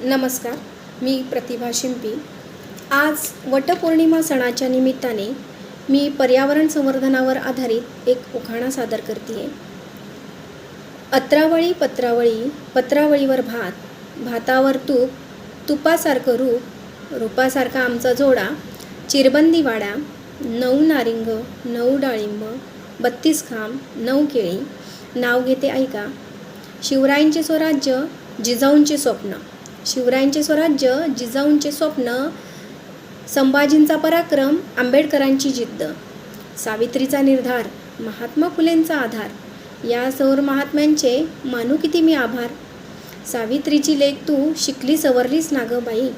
नमस्कार मी प्रतिभा शिंपी. आज वटपौर्णिमा सणाच्या निमित्ताने मी पर्यावरण संवर्धनावर आधारित एक उखाणा सादर करते आहे अत्रावळी पत्रावळी पत्रावळीवर भात भातावर तूप तुपासारखं रूप रूपासारखा आमचा जोडा चिरबंदी वाडा नऊ नारिंग नऊ डाळिंब बत्तीस खांब नऊ केळी. नाव घेते ऐका. शिवरायांचे स्वराज्य जिजाऊंचे स्वप्न. शिवरायांचे स्वराज्य जिजाऊंचे स्वप्न संभाजींचा पराक्रम आंबेडकरांची जिद्द. सावित्रीचा निर्धार महात्मा फुलेंचा आधार. या सौर महात्म्यांचे मानू किती मी आभार. सावित्रीची लेख तू शिकली सवरलीस ना बाई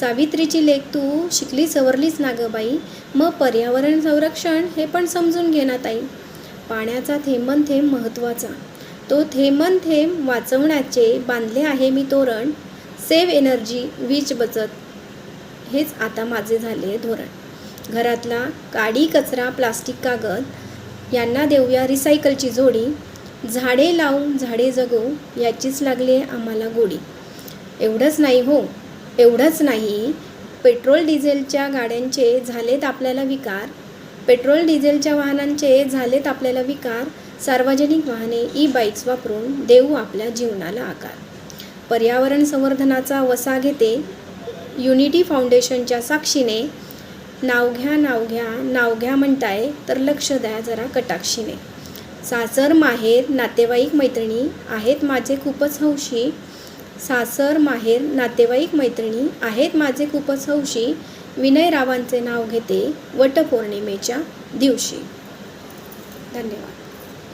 सावित्रीची लेख तू शिकली सवरलीस ना गं बाई मग पर्यावरण संरक्षण हे पण समजून घेण्यात आई पाण्याचा थेंबन थेंब महत्त्वाचा. तो थेंबन थेंब वाचवण्याचे बांधले आहे मी तोरण. सेव्ह एनर्जी वीज बचत हेच आता माझे झाले धोरण. घरातला काडी कचरा प्लास्टिक कागद यांना देऊया रिसायकलची जोडी. झाडे लावून झाडे जगू याचीच लागली आहे आम्हाला गोडी. एवढंच नाही हो एवढंच नाही. पेट्रोल डिझेलच्या गाड्यांचे झालेत आपल्याला विकार. पेट्रोल डिझेलच्या वाहनांचे झालेत आपल्याला विकार. सार्वजनिक वाहने ई बाईक्स वापरून देऊ आपल्या जीवनाला आकार. पर्यावरण संवर्धनाचा वसा घेते. युनिटी फाउंडेशनच्या साक्षीने नाव घ्या नाव घ्या नाव घ्या म्हणताय तर लक्ष द्या जरा कटाक्षीने. सासर माहेर नातेवाईक मैत्रिणी आहेत माझे खूपच हौशी. सासर माहेर नातेवाईक मैत्रिणी आहेत माझे खूपच हौशी. विनय रावांचे नाव घेते वटपौर्णिमेच्या दिवशी. धन्यवाद.